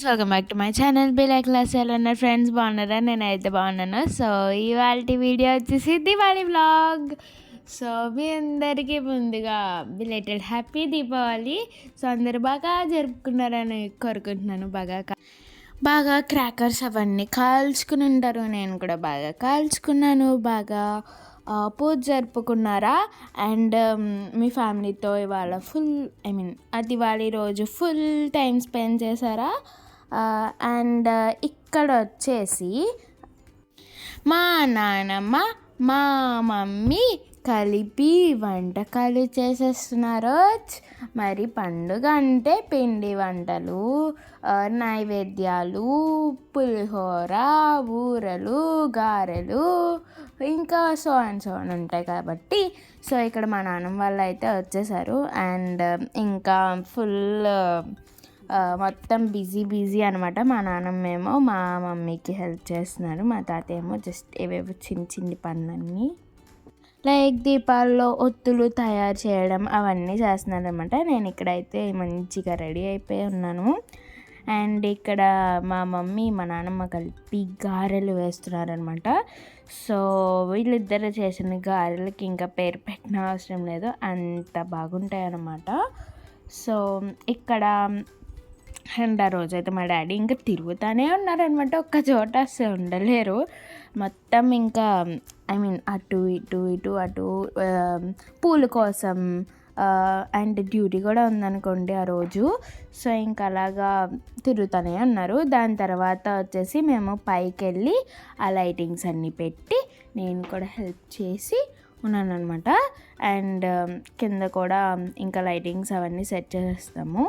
Friends welcome back to my channel బిలా class ఎలా ఉన్నారు friends బాగున్నారా? నేనైతే బాగున్నాను. సో ఇవాళ వీడియో వచ్చేసి దివాళీ వ్లాగ్ సో మీ అందరికీ ముందుగా బిలేటెడ్ హ్యాపీ దీపావళి సో అందరు బాగా జరుపుకున్నారని కోరుకుంటున్నాను. బాగా బాగా క్రాకర్స్ అవన్నీ కాల్చుకుని ఉంటారు. నేను కూడా బాగా కాల్చుకున్నాను. బాగా పూజ జరుపుకున్నారా? అండ్ um, మీ ఫ్యామిలీతో ఇవాళ ఫుల్ ఐ మీన్ ఆ దివాళీ రోజు ఫుల్ టైం స్పెండ్ చేశారా? అండ్ ఇక్కడ వచ్చేసి మా నానమ్మ మా మమ్మీ కలిపి వంటకాలు చేసేస్తున్నారు. మరి పండుగ అంటే పిండి వంటలు నైవేద్యాలు పులిహోర ఊరలు గారెలు ఇంకా సో అండ్ సో అని ఉంటాయి కాబట్టి సో ఇక్కడ మా నాన్నమ్మ వాళ్ళు అయితే వచ్చేసారు. అండ్ ఇంకా ఫుల్ మొత్తం బిజీ బిజీ అనమాట. మా నాన్నమ్మ ఏమో మా మమ్మీకి హెల్ప్ చేస్తున్నారు. మా తాత ఏమో జస్ట్ ఏవేవో చిన్న చిన్ని పనులన్నీ లైక్ దీపాల్లో ఒత్తులు తయారు చేయడం అవన్నీ చేస్తున్నారు అనమాట నేను ఇక్కడైతే మంచిగా రెడీ అయిపోయి ఉన్నాను. అండ్ ఇక్కడ మా మమ్మీ మా నాన్నమ్మ కలిపి గారెలు వేస్తున్నారనమాట. సో వీళ్ళిద్దరు చేసిన గారెలకి ఇంకా పేరు పెట్టిన అవసరం లేదు. అంత బాగుంటాయి అన్నమాట సో ఇక్కడ అండ్ ఆ రోజైతే మా డాడీ ఇంకా తిరుగుతూనే ఉన్నారనమాట ఒక్క చోట అసలు ఉండలేరు. మొత్తం ఇంకా ఐ మీన్ అటు ఇటు ఇటు అటు పూల కోసం అండ్ డ్యూటీ కూడా ఉందనుకోండి ఆ రోజు. సో ఇంకా అలాగా తిరుగుతూనే ఉన్నారు. దాని తర్వాత వచ్చేసి మేము పైకి వెళ్ళి ఆ లైటింగ్స్ అన్నీ పెట్టి నేను కూడా హెల్ప్ చేసి ఉన్నాను అనమాట అండ్ కింద కూడా ఇంకా లైటింగ్స్ అవన్నీ సెట్ చేస్తాము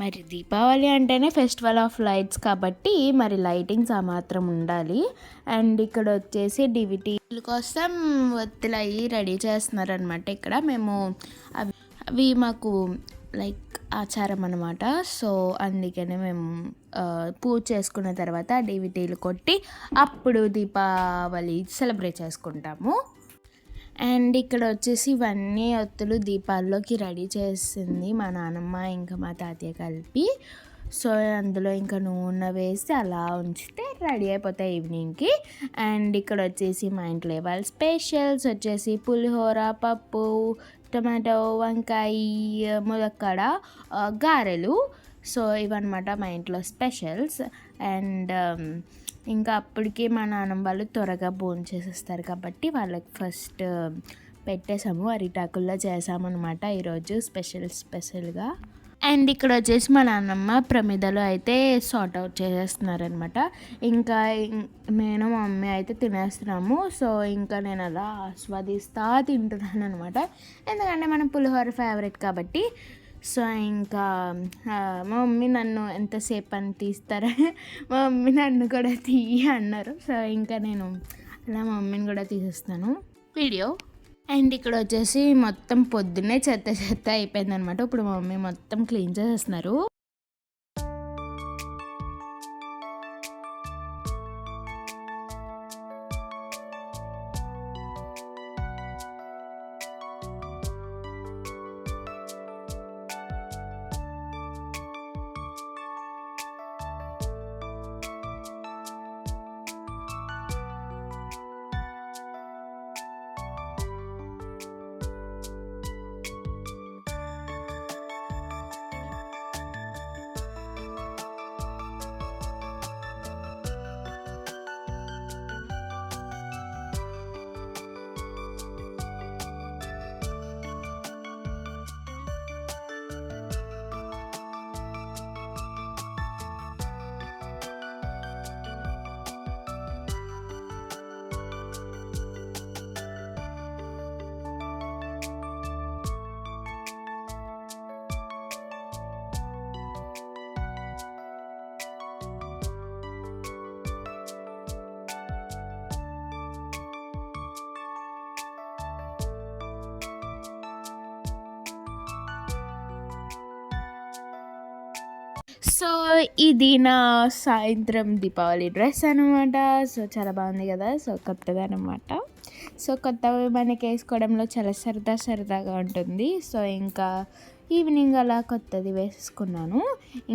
మరి దీపావళి అంటేనే ఫెస్టివల్ ఆఫ్ లైట్స్ కాబట్టి మరి లైటింగ్స్ ఆ మాత్రం ఉండాలి. అండ్ ఇక్కడ వచ్చేసి డివిటీ కోసం ఒత్తులు అయ్యి రెడీ చేస్తున్నారనమాట ఇక్కడ. మేము అవి అవి మాకు లైక్ ఆచారం అనమాట సో అందుకనే మేము పూజ చేసుకున్న తర్వాత డివిటీలు కొట్టి అప్పుడు దీపావళి సెలబ్రేట్ చేసుకుంటాము. అండ్ ఇక్కడ వచ్చేసి ఇవన్నీ ఒత్తులు దీపాల్లోకి రెడీ చేసింది మా నాన్నమ్మ ఇంకా మా తాతయ్య కలిపి. సో అందులో ఇంకా నూనె వేసి అలా ఉంచితే రెడీ అయిపోతాయి ఈవినింగ్కి. అండ్ ఇక్కడ వచ్చేసి మా ఇంట్లో ఇవాళ స్పెషల్స్ వచ్చేసి పులిహోర పప్పు టమాటో వంకాయ ములక్కడ గారెలు. సో ఇవన్నమాట మా ఇంట్లో స్పెషల్స్. అండ్ ఇంకా అప్పటికి మా నాన్నమ్మ వాళ్ళు త్వరగా భోంచేసేస్తారు కాబట్టి వాళ్ళకి ఫస్ట్ పెట్టేసాము అరిటాకుల్లో చేసామన్నమాట ఈరోజు స్పెషల్ స్పెషల్గా. అండ్ ఇక్కడ వచ్చేసి మా నాన్నమ్మ ప్రమిదలు అయితే సార్ట్ అవుట్ చేసేస్తున్నారనమాట ఇంకా నేను మా మమ్మీ అయితే తినేస్తున్నాము. సో ఇంకా నేను అలా ఆస్వాదిస్తా తింటున్నాను అనమాట ఎందుకంటే మనం పులిహోర ఫేవరెట్ కాబట్టి సో ఇంకా మా మమ్మీ నన్ను ఎంతసేపు అని తీస్తారా? మా మమ్మీ నన్ను కూడా తీయి అన్నారు. సో ఇంకా నేను అలా మా మమ్మీని కూడా తీసేస్తాను. వీడియో. అండ్ ఇక్కడ వచ్చేసి మొత్తం పొద్దున్నే చెత్త చెత్త అయిపోయింది అనమాట ఇప్పుడు మా మమ్మీ మొత్తం క్లీన్ చేసేస్తున్నారు. సో ఇది నా సాయంత్రం దీపావళి డ్రెస్ అనమాట సో చాలా బాగుంది కదా. సో కొత్తది అనమాట సో కొత్తవి మనకి వేసుకోవడంలో చాలా సరదా సరదాగా ఉంటుంది. సో ఇంకా ఈవినింగ్ అలా కొత్తది వేసుకున్నాను.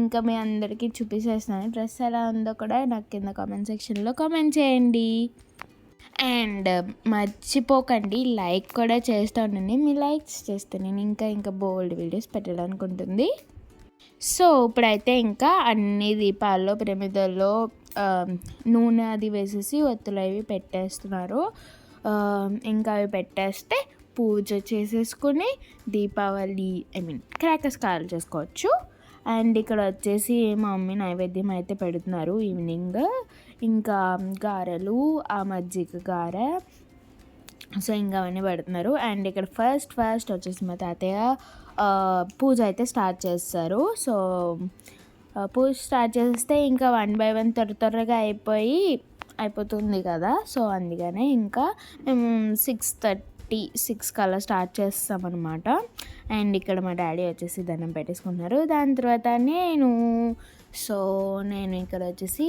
ఇంకా మీ అందరికీ చూపించేస్తాను డ్రెస్ ఎలా ఉందో కూడా నాకు కింద కామెంట్ సెక్షన్లో కామెంట్ చేయండి. అండ్ మర్చిపోకండి లైక్ కూడా చేస్తూ ఉండండి. మీ లైక్స్ చేస్తే నేను ఇంకా ఇంకా బోల్డ్ వీడియోస్ పెట్టడానికి ఉంటుంది సో ఇప్పుడైతే ఇంకా అన్ని దీపాల్లో ప్రమిదల్లో నూనె అది వేసేసి ఒత్తులు అవి పెట్టేస్తున్నారు. ఇంకా అవి పెట్టేస్తే పూజ చేసేసుకుని దీపావళి ఐ మీన్ క్రాకర్స్ కాల్ చేసుకోవచ్చు. అండ్ ఇక్కడ వచ్చేసి మా మమ్మీ నైవేద్యం అయితే పెడుతున్నారు ఈవినింగ్. ఇంకా గారెలు ఆ మజ్జిగ గారె. సో ఇంకా అవన్నీ పెడుతున్నారు. అండ్ ఇక్కడ ఫస్ట్ ఫస్ట్ వచ్చేసి మా తాతయ్య పూజ అయితే స్టార్ట్ చేస్తారు. సో పూజ స్టార్ట్ చేస్తే ఇంకా వన్ బై వన్ త్వర త్వరగా అయిపోయి అయిపోతుంది కదా. సో అందుకనే ఇంకా మేము సిక్స్ థర్టీ సిక్స్ కల్లా స్టార్ట్ చేస్తామన్నమాట అండ్ ఇక్కడ మా డాడీ వచ్చేసి దండం పెట్టేసుకున్నారు దాని తర్వాత నేను సో నేను ఇక్కడ వచ్చేసి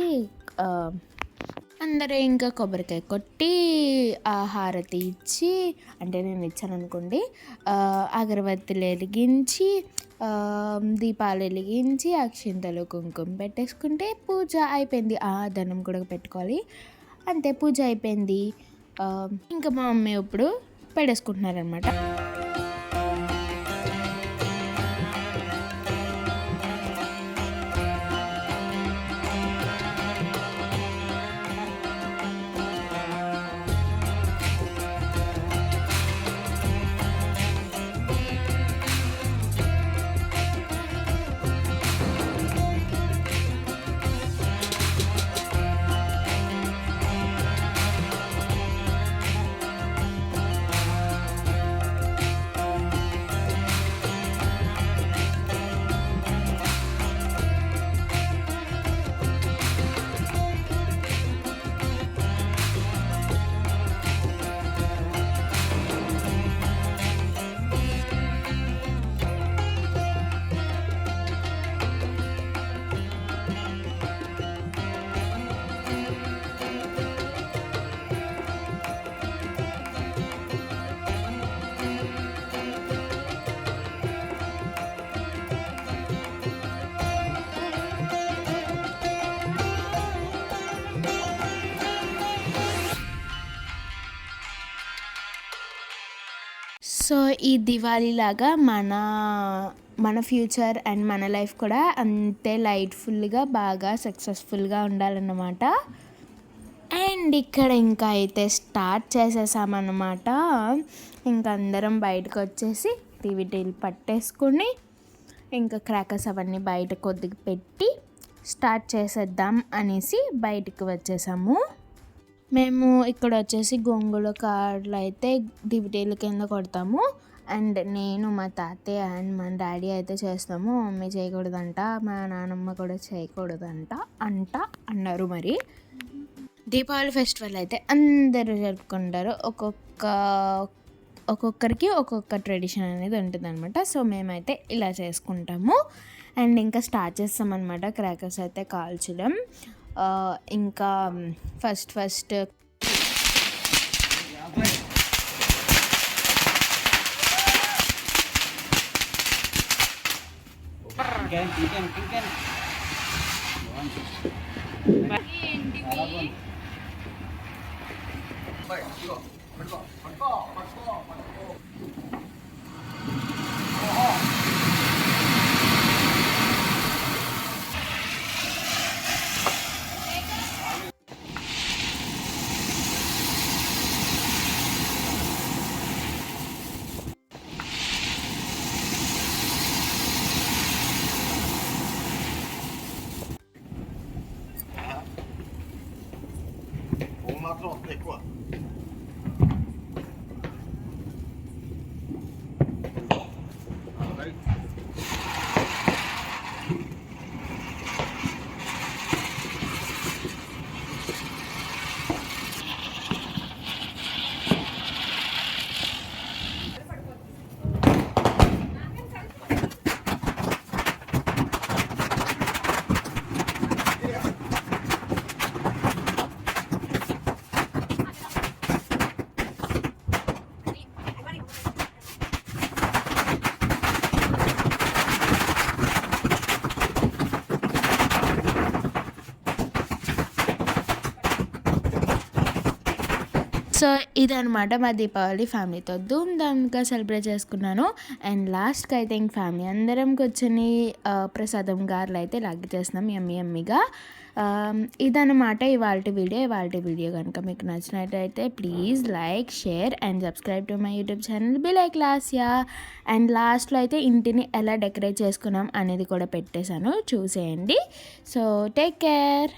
అందరూ ఇంకా కొబ్బరికాయ కొట్టి ఆ హారతి ఇచ్చి అంటే నేను ఇచ్చాను అనుకోండి అగరబత్తులు వెలిగించి దీపాలు వెలిగించి అక్షింతలు కుంకుమ పెట్టేసుకుంటే పూజ అయిపోయింది. ఆ దండం కూడా పెట్టుకోవాలి. అంతే పూజ అయిపోయింది. ఇంకా మా మమ్మీ ఇప్పుడు పెట్టేసుకుంటున్నారనమాట సో ఈ దివాళీ లాగా మన మన ఫ్యూచర్ అండ్ మన లైఫ్ కూడా అంతే లైట్ఫుల్గా బాగా సక్సెస్ఫుల్గా ఉండాలన్నమాట. అండ్ ఇక్కడ ఇంకా అయితే స్టార్ట్ చేసేసామన్నమాట. ఇంకా అందరం బయటకు వచ్చేసి టీవీటీలు పట్టేసుకుని ఇంకా క్రాకర్స్ అవన్నీ బయట కొద్దిగా పెట్టి స్టార్ట్ చేసేద్దాం అనేసి బయటకు వచ్చేసాము. మేము ఇక్కడ వచ్చేసి గొంగుల కార్డులు అయితే డివిటీల కింద కొడతాము. అండ్ నేను మా తాతయ్య అండ్ మా డాడీ అయితే చేస్తాము. మమ్మీ చేయకూడదంట మా నానమ్మ కూడా చేయకూడదంట అంట అన్నారు మరి. దీపావళి ఫెస్టివల్ అయితే అందరూ జరుపుకుంటారు. ఒక్కొక్క ఒక్కొక్కరికి ఒక్కొక్క ట్రెడిషన్ అనేది ఉంటుంది అనమాట సో మేమైతే ఇలా చేసుకుంటాము. అండ్ ఇంకా స్టార్ట్ చేస్తామన్నమాట. క్రాకర్స్ అయితే కాల్చడం. ఇంకా first first Chicken, So ఇదనమాట మా దీపావళి ఫ్యామిలీతో. ధూమ్ ధామ్గా సెలబ్రేట్ చేసుకున్నాను. అండ్ లాస్ట్కి అయితే ఇంక ఫ్యామిలీ అందరం కూర్చొని ప్రసాదం గారులు అయితే లాగి చేస్తున్నాం ఎమ్మి ఎమ్మిగా ఇదనమాట ఇవాళ వీడియో. ఇవాళ వీడియో కనుక మీకు నచ్చినట్టయితే please like share and subscribe to my YouTube channel be like Lasya. And లాస్ట్లో అయితే ఇంటిని ఎలా డెకరేట్ చేసుకున్నాం అనేది కూడా పెట్టేశాను. చూసేయండి. So take care.